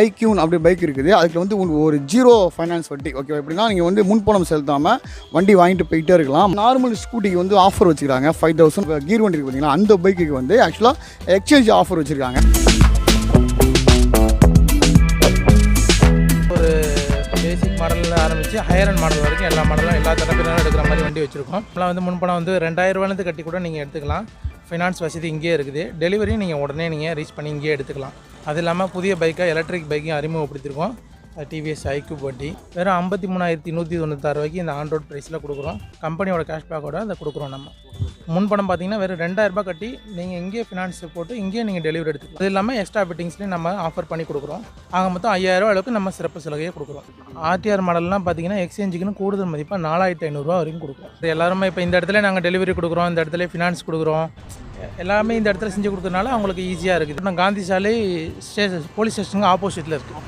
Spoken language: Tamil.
ஐக்யூன் அப்படி பைக் இருக்குது. அதுக்கு வந்து ஒரு ஜீரோ ஃபைனான்ஸ் வட்டி ஓகே எப்படின்னா நீங்கள் வந்து முன்பணம் செலுத்தாமல் வண்டி வாங்கிட்டு போயிட்டே இருக்கலாம். நார்மல் ஸ்கூட்டிக்கு வந்து ஆஃபர் வச்சுருக்காங்க ஃபைவ் தௌசண்ட் கீர் வண்டி இருக்கு பார்த்தீங்களா அந்த பைக்குக்கு வந்து ஆக்சுவலாக எக்ஸ்சேஞ்ச் ஆஃபர் வச்சுருக்காங்க. ஒரு பேசிக் மாடலில் ஆரம்பித்து ஹையர் அண்ட் மாடல் வரைக்கும் எல்லா மாடலும் எல்லா தரப்பினரும் எடுக்கிற மாதிரி வண்டி வச்சுருக்கோம். இப்போலாம் வந்து முன்பணம் வந்து ரெண்டாயிரரூவாலேருந்து கட்டி கூட நீங்கள் எடுத்துக்கலாம். ஃபினான்ஸ் வசதி இங்கேயே இருக்குது. டெலிவரியும் நீங்கள் உடனே நீங்கள் ரீச் பண்ணி இங்கேயே எடுத்துக்கலாம். அது இல்லாமல் புதிய பைக்காக எலக்ட்ரிக் பைக்கையும் அறிமுகப்படுத்தியிருக்கோம் டிவிஎஸ் ஐக்யூப் வண்டி வெறும் ஐம்பத்தி மூணாயிரத்தி நூற்றி தொண்ணூத்தாறு ரூபாய்க்கு இந்த ஆன் ரோட் ப்ரைஸில் கொடுக்குறோம். கம்பெனியோட கேஷ்பேக்கோட அதை கொடுக்குறோம் நம்ம. முன்பணம் பார்த்தீங்கன்னா வெறும் ரெண்டாயிரம் ரூபாய் கட்டி நீங்கள் இங்கேயே ஃபினான்ஸ் போட்டு இங்கேயே நீங்கள் டெலிவரி எடுத்துக்கலாம். அது இல்லாமல் எக்ஸ்ட்ரா ஃபிட்டிங்ஸ்லேயும் நம்ம ஆஃபர் பண்ணி கொடுக்குறோம். ஆக மொத்தம் ஐயாயிரம் அளவுக்கு நம்ம சிறப்பு சலுகையை கொடுக்குறோம். ஆர்டிஆர் மாடல்லாம் பார்த்தீங்கன்னா எக்ஸ்சேஞ்சுக்குன்னு கூடுதல் மதிப்பாக நாலாயிரத்தி ஐநூறுரூவா வரைக்கும் கொடுக்குறோம். அது எல்லாருமே இப்போ இந்த இடத்துல நாங்கள் டெலிவரி கொடுக்குறோம் இந்த இடத்துல ஃபினான்ஸ் கொடுக்குறோம். எல்லாமே இந்த இடத்துல செஞ்சு கொடுக்கறனால அவங்களுக்கு ஈஸியாக இருக்குது. நம்ம காந்தி சாலை ஸ்டேஷன் போலீஸ் ஸ்டேஷனுக்கு ஆப்போசிட்டில் இருக்குது